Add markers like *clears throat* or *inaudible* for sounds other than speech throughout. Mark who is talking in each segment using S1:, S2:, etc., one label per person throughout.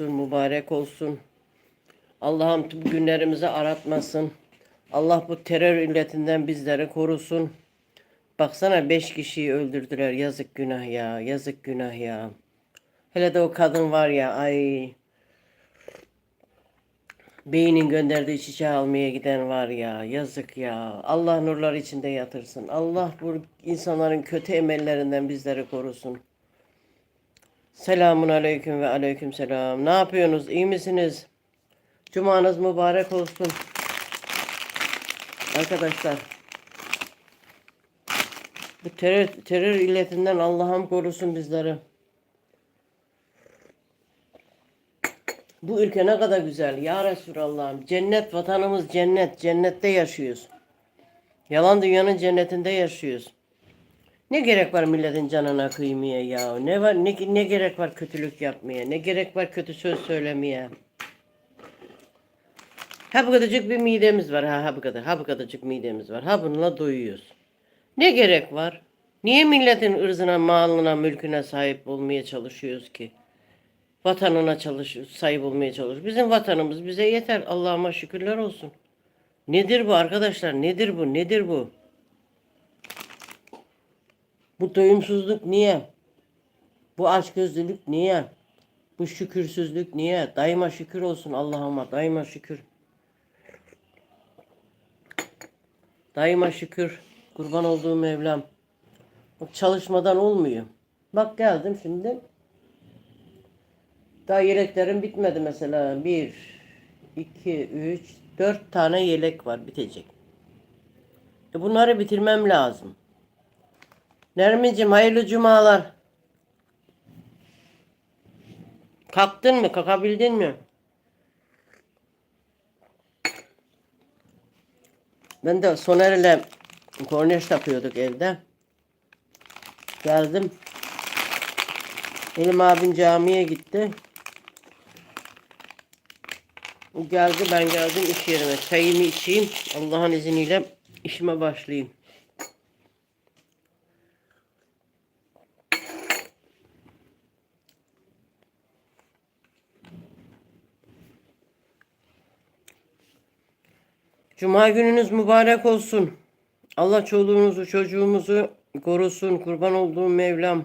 S1: olsun, mübarek olsun. Allah'ım tüm günlerimizi aratmasın. Allah bu terör illetinden bizleri korusun. Baksana beş kişiyi öldürdüler. Yazık günah ya. Yazık günah ya. Hele de o kadın var ya. Ay. Beynin gönderdiği çiçeği almaya giden var ya. Yazık ya. Allah nurlar içinde yatırsın. Allah bu insanların kötü emellerinden bizleri korusun. Selamun aleyküm ve aleyküm selam. Ne yapıyorsunuz? İyi misiniz? Cumanız mübarek olsun. Arkadaşlar. Bu terör, terör illetinden Allah'ım korusun bizleri. Bu ülke ne kadar güzel. Ya Resulallah'ım. Cennet vatanımız cennet. Cennette yaşıyoruz. Yalan dünyanın cennetinde yaşıyoruz. Ne gerek var milletin canına kıymaya ya? Ne var ne, ne gerek var kötülük yapmaya? Ne gerek var kötü söz söylemeye? Ha bu kadarcık bir midemiz var. Ha, ha bu kadar. Ha bu kadarcık midemiz var. Ha bununla doyuyoruz. Ne gerek var? Niye milletin ırzına, malına, mülküne sahip olmaya çalışıyoruz ki? Vatanına çalış, sahip olmaya çalışıyoruz. Bizim vatanımız bize yeter. Allah'ıma şükürler olsun. Nedir bu arkadaşlar? Nedir bu? Nedir bu? Bu doyumsuzluk niye? Bu açgözlülük niye? Bu şükürsüzlük niye? Daima şükür olsun Allah'ıma. Daima şükür. Daima şükür. Kurban olduğum Mevlam. Bak çalışmadan olmuyor. Bak geldim şimdi. Daha yeleklerim bitmedi mesela. Bir, iki, üç, dört tane yelek var bitecek. E bunları bitirmem lazım. Nermin'cim hayırlı cumalar. Kalktın mı? Kalkabildin mi? Ben de Soner'le korneş yapıyorduk evde. Geldim. Benim abim camiye gitti. O geldi ben geldim iş yerime. Çayımı içeyim. Allah'ın izniyle işime başlayayım. Cuma gününüz mübarek olsun. Allah çoluğunuzu çocuğumuzu korusun. Kurban olduğum Mevlam.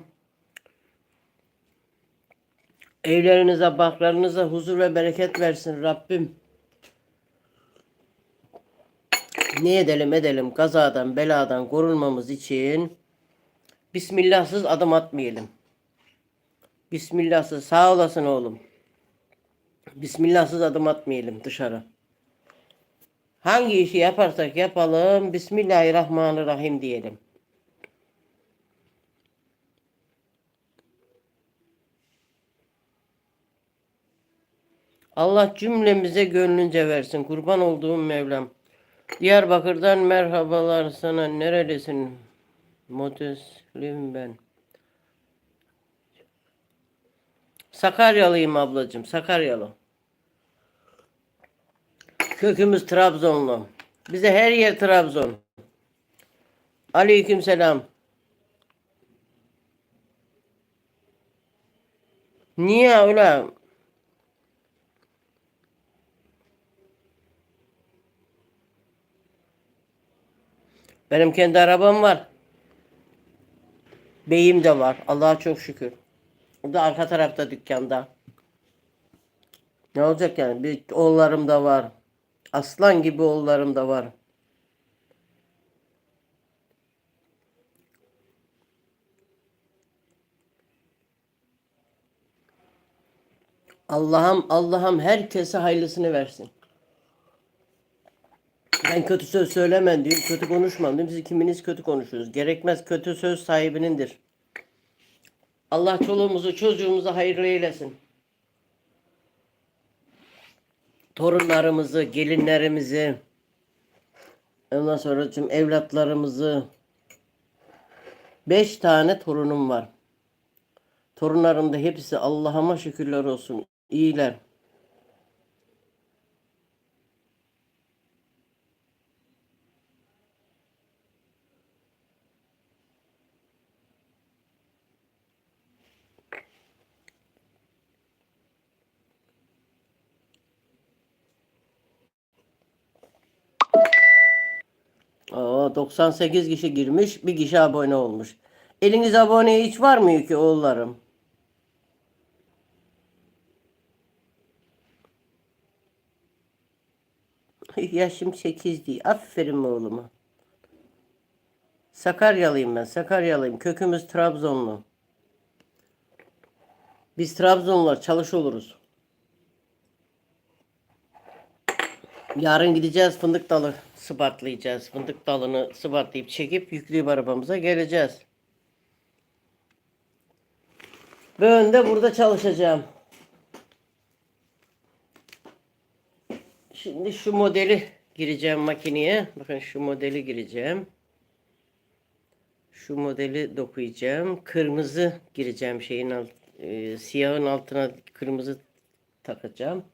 S1: Evlerinize, baklarınıza huzur ve bereket versin Rabbim. Ne edelim edelim kazadan beladan korunmamız için Bismillahsız adım atmayalım. Bismillahsız sağ olasın oğlum. Bismillahsız adım atmayalım dışarı. Hangi işi yaparsak yapalım Bismillahirrahmanirrahim diyelim. Allah cümlemize gönlünce versin. Kurban olduğum Mevlam. Diyarbakır'dan merhabalar sana. Nerelisin? Modeslim ben. Sakaryalıyım ablacığım. Sakaryalı. Kökümüz Trabzonlu. Bize her yer Trabzon. Aleyküm selam. Niye öyle? Benim kendi arabam var. Beyim de var. Allah'a çok şükür. O da arka tarafta dükkanda. Ne olacak yani? Bir oğullarım da var. Aslan gibi oğullarım da var. Allah'ım Allah'ım herkese hayırlısını versin. Ben kötü söz söylemem diyorum, kötü konuşmam diyorum. Siz kiminiz kötü konuşuyorsunuz. Gerekmez kötü söz sahibinindir. Allah çoluğumuzu çocuğumuzu hayırlı eylesin. Torunlarımızı, gelinlerimizi, ondan sonra tüm evlatlarımızı. Beş tane torunum var. Torunlarım da hepsi Allah'ıma şükürler olsun. İyiler. 98 kişi girmiş, bir kişi abone olmuş. Eliniz abone hiç var mı ki oğullarım? *laughs* Yaşım 8 değil. Aferin oğluma. Sakaryalıyım ben. Sakaryalıyım. Kökümüz Trabzonlu. Biz Trabzonlular çalış oluruz. Yarın gideceğiz fındık dalı sıbartlayacağız. Fındık dalını sıbartlayıp çekip yükleyip arabamıza geleceğiz. Ben de burada çalışacağım. Şimdi şu modeli gireceğim makineye. Bakın şu modeli gireceğim. Şu modeli dokuyacağım. Kırmızı gireceğim şeyin alt, e, siyahın altına kırmızı takacağım.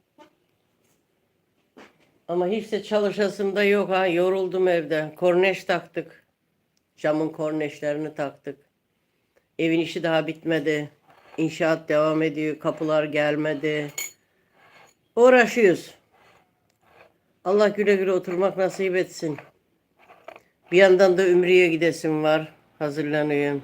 S1: Ama hiç de çalışasım da yok ha. Yoruldum evde. Korneş taktık. Camın korneşlerini taktık. Evin işi daha bitmedi. İnşaat devam ediyor. Kapılar gelmedi. Uğraşıyoruz. Allah güle güle oturmak nasip etsin. Bir yandan da Ümriye gidesim var. Hazırlanıyorum.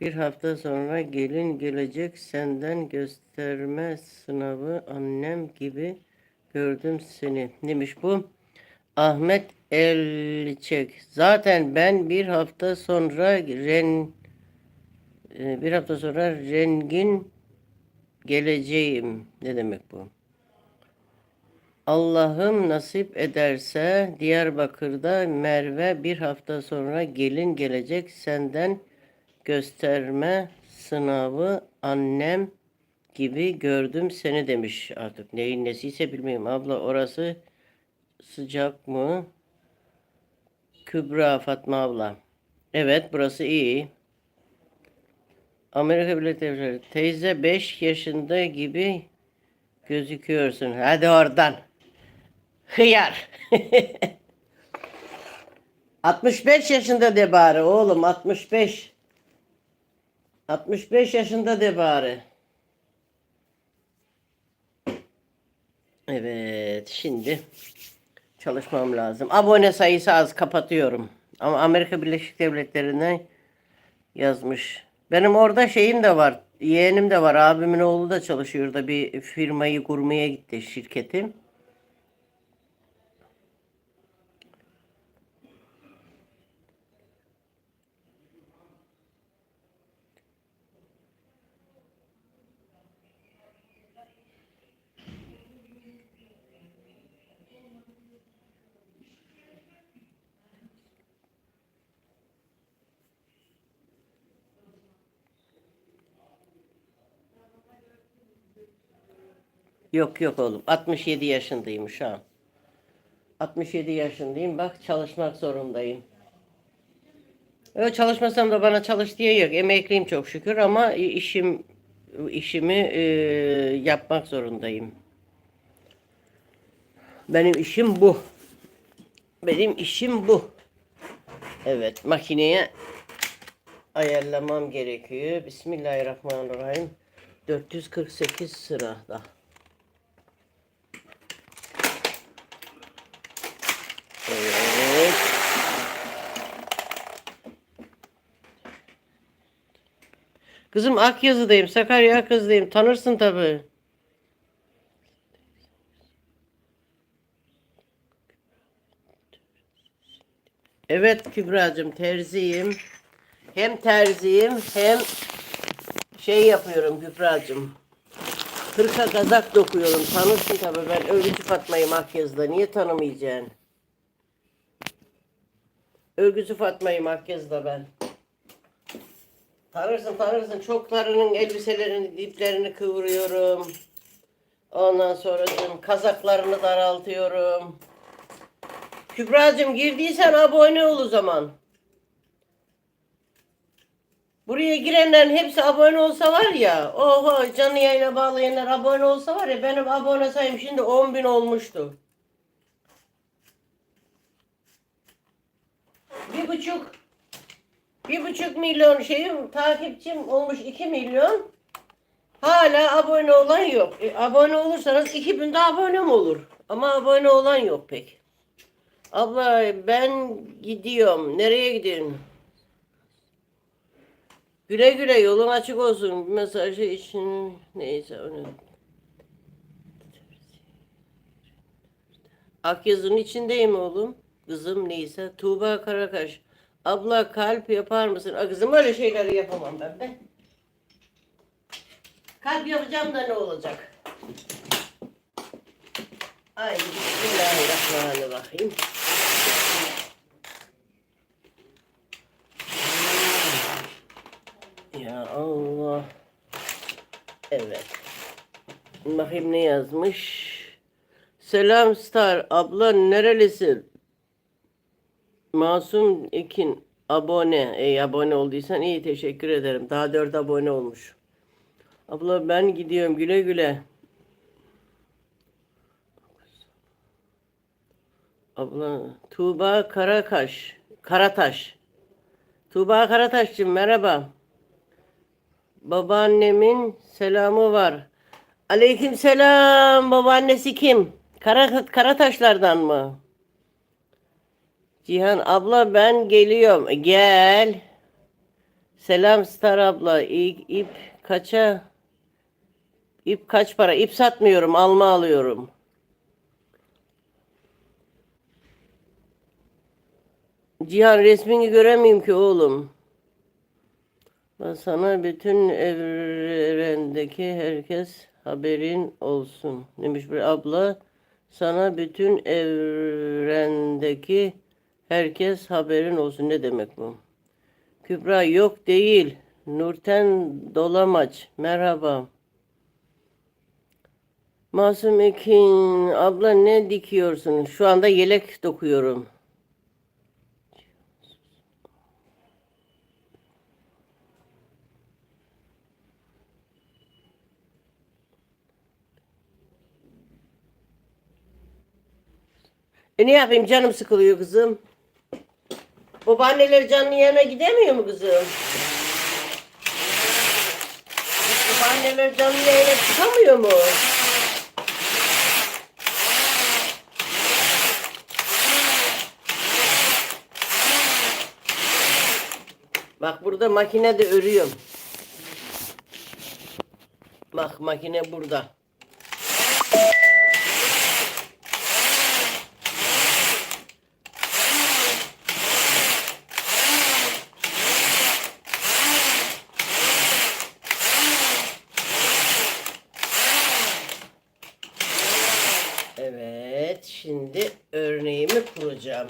S1: Bir hafta sonra gelin gelecek senden gösterme sınavı annem gibi gördüm seni. Demiş bu? Ahmet Elçek. Zaten ben bir hafta sonra ren e, bir hafta sonra rengin geleceğim. Ne demek bu? Allah'ım nasip ederse Diyarbakır'da Merve bir hafta sonra gelin gelecek senden gösterme sınavı annem gibi gördüm seni demiş artık. Neyin nesiyse bilmiyorum. Abla orası sıcak mı? Kübra Fatma abla. Evet burası iyi. Amerika Birleşik Devletleri teyze 5 yaşında gibi gözüküyorsun. Hadi oradan. Hıyar. *laughs* 65 yaşında de bari oğlum 65 65 yaşında de bari. Evet, şimdi çalışmam lazım. Abone sayısı az kapatıyorum. Ama Amerika Birleşik Devletleri'ne yazmış. Benim orada şeyim de var. Yeğenim de var. Abimin oğlu da çalışıyor da bir firmayı kurmaya gitti şirketi. Yok yok oğlum. 67 yaşındayım şu an. 67 yaşındayım. Bak çalışmak zorundayım. Öyle çalışmasam da bana çalış diye yok. Emekliyim çok şükür ama işim işimi e, yapmak zorundayım. Benim işim bu. Benim işim bu. Evet makineye ayarlamam gerekiyor. Bismillahirrahmanirrahim. 448 sırada. Evet. Kızım Akyazı'dayım. Sakarya Akyazı'dayım. Tanırsın tabii. Evet Kübra'cığım terziyim. Hem terziyim hem şey yapıyorum Kübra'cığım. Hırka kazak dokuyorum. Tanırsın tabii ben Örgücü Fatma'yım Akyazı'da. Niye tanımayacaksın? Örgücü Fatma'yım Akyazı'da ben. Tanırsın tanırsın. Çoklarının elbiselerini, diplerini kıvırıyorum. Ondan sonra kazaklarını daraltıyorum. Kübra'cığım girdiysen abone ol o zaman. Buraya girenlerin hepsi abone olsa var ya. Oho canlı yayına bağlayanlar abone olsa var ya. Benim abone sayım şimdi 10 bin olmuştu. Bir buçuk bir buçuk milyon şeyim takipçim olmuş 2 milyon. Hala abone olan yok. E, abone olursanız 2000 de abone mi olur? Ama abone olan yok pek. Abla ben gidiyorum. Nereye gidiyorsun? Güle güle yolun açık olsun. Mesajı için neyse onu. Akyazı'nın içindeyim oğlum. Kızım neyse. Tuğba Karakaş. Abla kalp yapar mısın? A, kızım öyle şeyleri yapamam ben be. Kalp yapacağım da ne olacak? Haydi bismillahirrahmanirrahim. Ya Allah. Evet. Bakayım ne yazmış. Selam Star. Abla nerelisin? Masum Ekin abone. Ey abone olduysan iyi teşekkür ederim. Daha dört abone olmuş. Abla ben gidiyorum güle güle. Abla Tuğba Karakaş. Karataş. Tuğba Karataş'cığım merhaba. Babaannemin selamı var. Aleyküm selam. Babaannesi kim? Kara, Karataşlardan mı? Cihan abla ben geliyorum. Gel. Selam Star abla. İp, ip kaça? İp kaç para? İp satmıyorum. Alma alıyorum. Cihan resmini göremeyim ki oğlum. Ben sana bütün evrendeki herkes haberin olsun. Demiş bir abla. Sana bütün evrendeki herkes haberin olsun. Ne demek bu? Kübra yok değil. Nurten Dolamaç. Merhaba. Masum Ekin. Abla ne dikiyorsun? Şu anda yelek dokuyorum. E ne yapayım canım sıkılıyor kızım. Babaanneler canlı yayına gidemiyor mu kızım? Babaanneler canlı yayına çıkamıyor mu? Bak burada makinede örüyorum. Bak makine burada. Evet, şimdi kuracağım.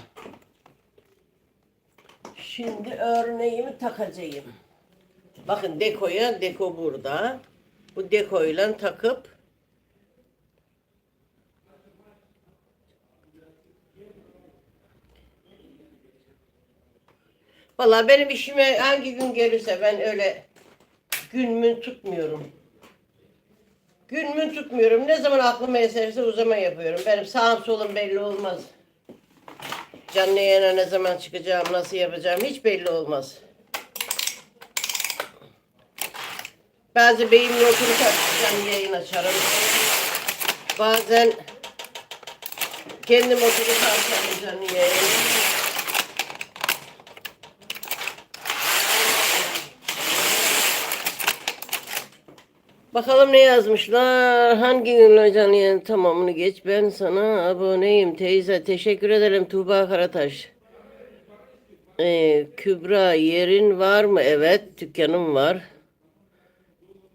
S1: Şimdi örneğimi takacağım. Bakın dekoya, deko burada. Bu dekoyla takıp Vallahi benim işime hangi gün gelirse ben öyle gün tutmuyorum. Gün tutmuyorum. Ne zaman aklıma eserse o zaman yapıyorum. Benim sağım solum belli olmaz. Canlı yayına ne zaman çıkacağım, nasıl yapacağım hiç belli olmaz. Bazı beyimle otururken canlı yayın açarım. Bazen kendim açarım canlı yayın. Bakalım ne yazmışlar. Hangi günler canlı tamamını geç. Ben sana aboneyim teyze. Teşekkür ederim Tuğba Karataş. Ee, Kübra yerin var mı? Evet dükkanım var.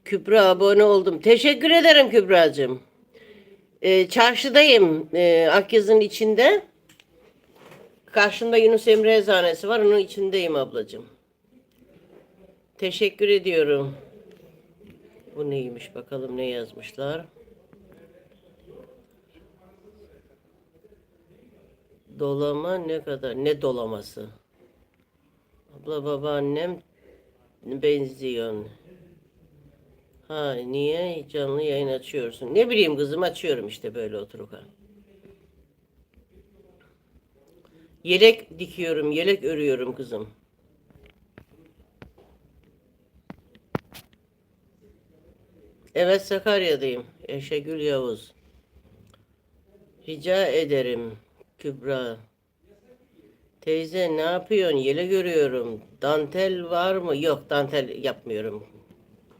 S1: Kübra abone oldum. Teşekkür ederim Kübra'cığım. Ee, çarşıdayım. Ee, Akyaz'ın içinde. Karşımda Yunus Emre Eczanesi var. Onun içindeyim ablacığım. Teşekkür ediyorum. Bu neymiş bakalım ne yazmışlar. Dolama ne kadar? Ne dolaması? Abla babaannem benziyor. Ha niye canlı yayın açıyorsun? Ne bileyim kızım açıyorum işte böyle oturup. Yelek dikiyorum, yelek örüyorum kızım. Evet Sakarya'dayım. Eşegül Yavuz. Rica ederim Kübra. Teyze ne yapıyorsun? Yele görüyorum. Dantel var mı? Yok dantel yapmıyorum.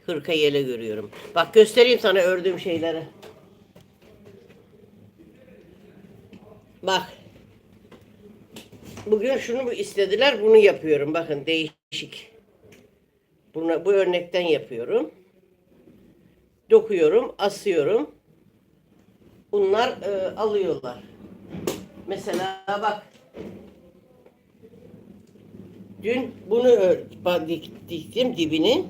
S1: Hırka yele görüyorum. Bak göstereyim sana ördüğüm şeyleri. Bak. Bugün şunu istediler, bunu yapıyorum. Bakın değişik. Buna, bu örnekten yapıyorum. Dokuyorum, asıyorum. Bunlar e, alıyorlar. Mesela bak. Dün bunu diktim dibini.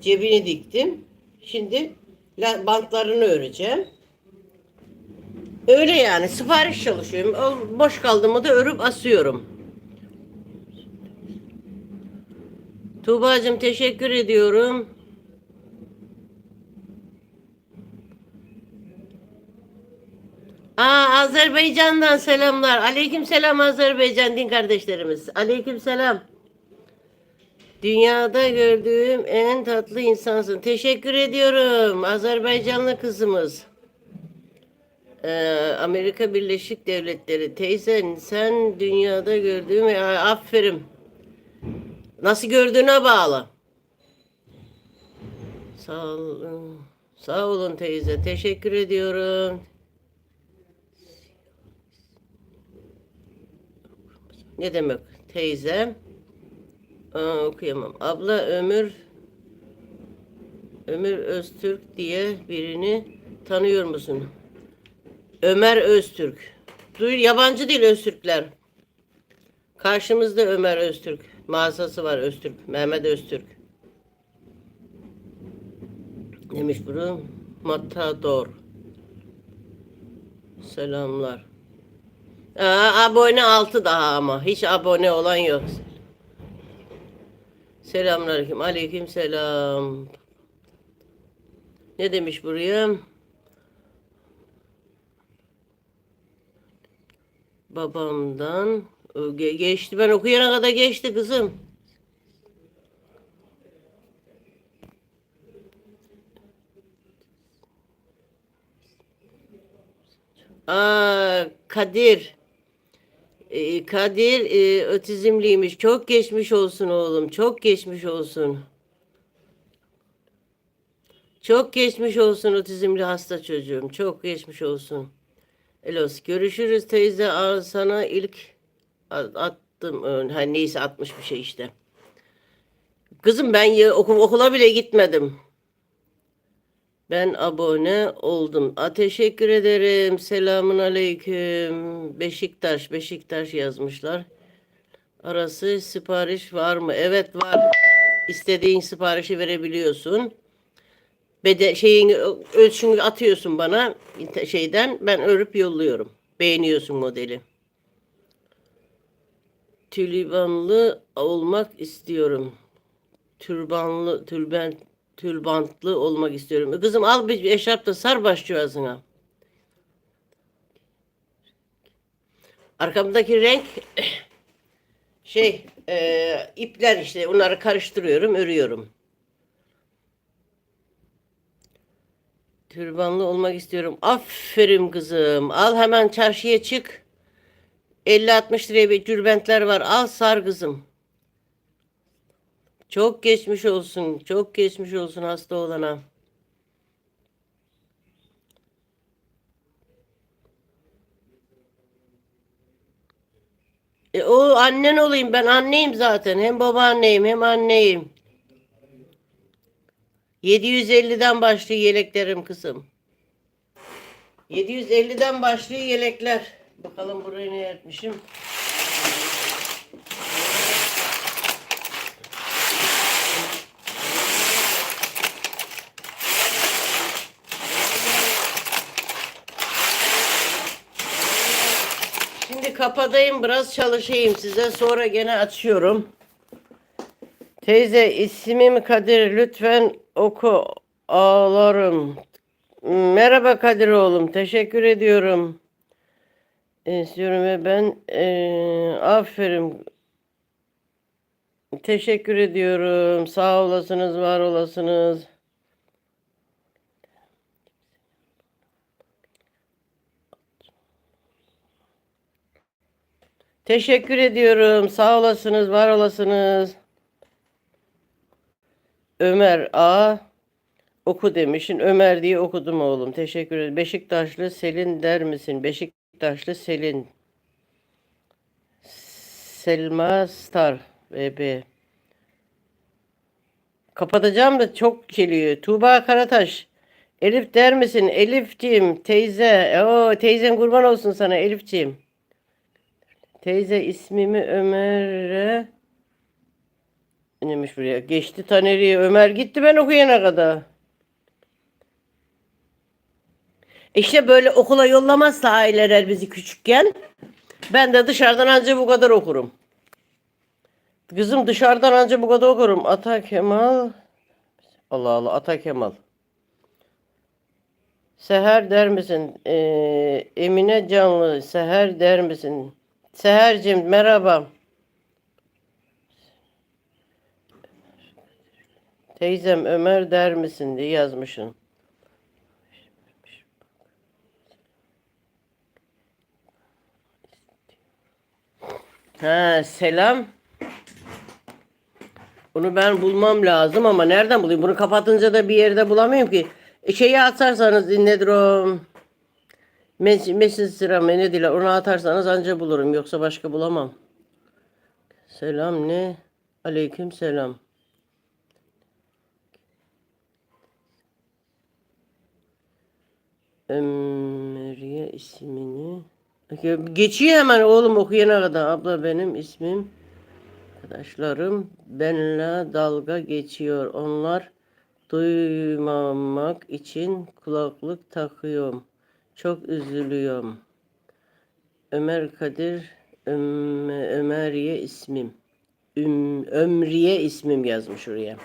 S1: Cebini diktim. Şimdi la- bantlarını öreceğim. Öyle yani sipariş çalışıyorum. Boş kaldı mı da örüp asıyorum. Tuğba'cığım teşekkür ediyorum. Aa, Azerbaycan'dan selamlar. Aleyküm selam Azerbaycan din kardeşlerimiz. Aleyküm selam. Dünyada gördüğüm en tatlı insansın. Teşekkür ediyorum. Azerbaycanlı kızımız. Ee, Amerika Birleşik Devletleri. Teyzen sen dünyada gördüğüm aferin. Nasıl gördüğüne bağlı. Sağ olun. Sağ olun teyze. Teşekkür ediyorum. Ne demek teyze? Aa, okuyamam. Abla Ömür Ömür Öztürk diye birini tanıyor musun? Ömer Öztürk. Duy, yabancı değil Öztürkler. Karşımızda Ömer Öztürk. Mağazası var Öztürk. Mehmet Öztürk. Demiş bunu. Matador. Selamlar. Aa, abone altı daha ama. Hiç abone olan yok. Selamünaleyküm. Aleyküm selam. Ne demiş buraya? Babamdan o ge- geçti. Ben okuyana kadar geçti kızım. Aa, Kadir. Ee, Kadir e, otizmliymiş. Çok geçmiş olsun oğlum. Çok geçmiş olsun. Çok geçmiş olsun otizmli hasta çocuğum. Çok geçmiş olsun. Elos görüşürüz teyze. Sana ilk attım. Ha, neyse atmış bir şey işte. Kızım ben okula bile gitmedim. Ben abone oldum. A, teşekkür ederim. Selamun aleyküm. Beşiktaş, Beşiktaş yazmışlar. Arası sipariş var mı? Evet var. İstediğin siparişi verebiliyorsun. Bede şeyin ölçünü atıyorsun bana şeyden ben örüp yolluyorum. Beğeniyorsun modeli. Tülibanlı olmak istiyorum. Türbanlı, tülben, tülbantlı olmak istiyorum. Kızım al bir eşarp da sar başçuvazına. Arkamdaki renk *clears throat* şey e, ipler işte onları karıştırıyorum, örüyorum. Türbanlı olmak istiyorum. Aferin kızım. Al hemen çarşıya çık. 50-60 liraya bir tülbentler var. Al sar kızım. Çok geçmiş olsun. Çok geçmiş olsun hasta olana. E, o annen olayım. Ben anneyim zaten. Hem babaanneyim hem anneyim. 750'den başlıyor yeleklerim kızım. 750'den başlıyor yelekler. Bakalım burayı ne etmişim. Şimdi kapadayım biraz çalışayım size sonra gene açıyorum. Teyze ismim Kadir lütfen oku ağlarım. Merhaba Kadir oğlum teşekkür ediyorum. İstiyorum ve ben eee, aferin. Teşekkür ediyorum. Sağ olasınız, var olasınız. Teşekkür ediyorum. Sağ olasınız, var olasınız. Ömer A. Oku demişsin. Ömer diye okudum oğlum. Teşekkür ederim. Beşiktaşlı Selin der misin? Beşiktaşlı Selin. Selma Star. BB. Kapatacağım da çok geliyor. Tuğba Karataş. Elif der misin? Elifciğim, teyze. Oo, teyzen kurban olsun sana Elifciğim. Teyze ismimi Ömer'e neymiş buraya? Geçti Taneri'ye. Ömer gitti ben okuyana kadar. İşte böyle okula yollamazsa aileler bizi küçükken ben de dışarıdan anca bu kadar okurum. Kızım dışarıdan anca bu kadar okurum. Ata Kemal. Allah Allah Ata Kemal. Seher der misin? Ee, Emine Canlı. Seher der misin? Seher'cim merhaba. Teyzem Ömer der misin diye yazmışsın. Ha selam. Bunu ben bulmam lazım ama nereden bulayım? Bunu kapatınca da bir yerde bulamıyorum ki. E, şeyi atarsanız nedir o? Mes mı ne diyorlar onu atarsanız anca bulurum yoksa başka bulamam. Selam ne? Aleyküm selam. Ömriye ismini Geçiyor hemen oğlum okuyana kadar. Abla benim ismim. Arkadaşlarım benimle dalga geçiyor. Onlar duymamak için kulaklık takıyorum. Çok üzülüyorum. Ömer Kadir Öm- Ömeriye ismim. Üm, Ömriye ismim yazmış oraya.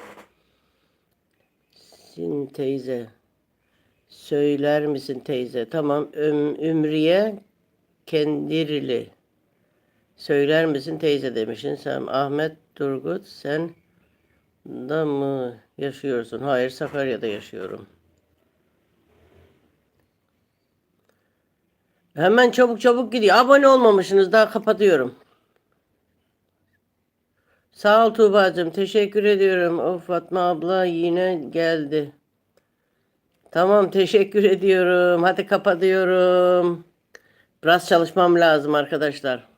S1: Sin teyze. Söyler misin teyze? Tamam. Öm, Ümriye Kendirli. Söyler misin teyze demişsin. Sen Ahmet Turgut sen da mı yaşıyorsun? Hayır Sakarya'da yaşıyorum. Hemen çabuk çabuk gidiyor. Abone olmamışsınız daha kapatıyorum. Sağ ol Tuğba'cığım. Teşekkür ediyorum. O Fatma abla yine geldi. Tamam teşekkür ediyorum. Hadi kapatıyorum. Biraz çalışmam lazım arkadaşlar.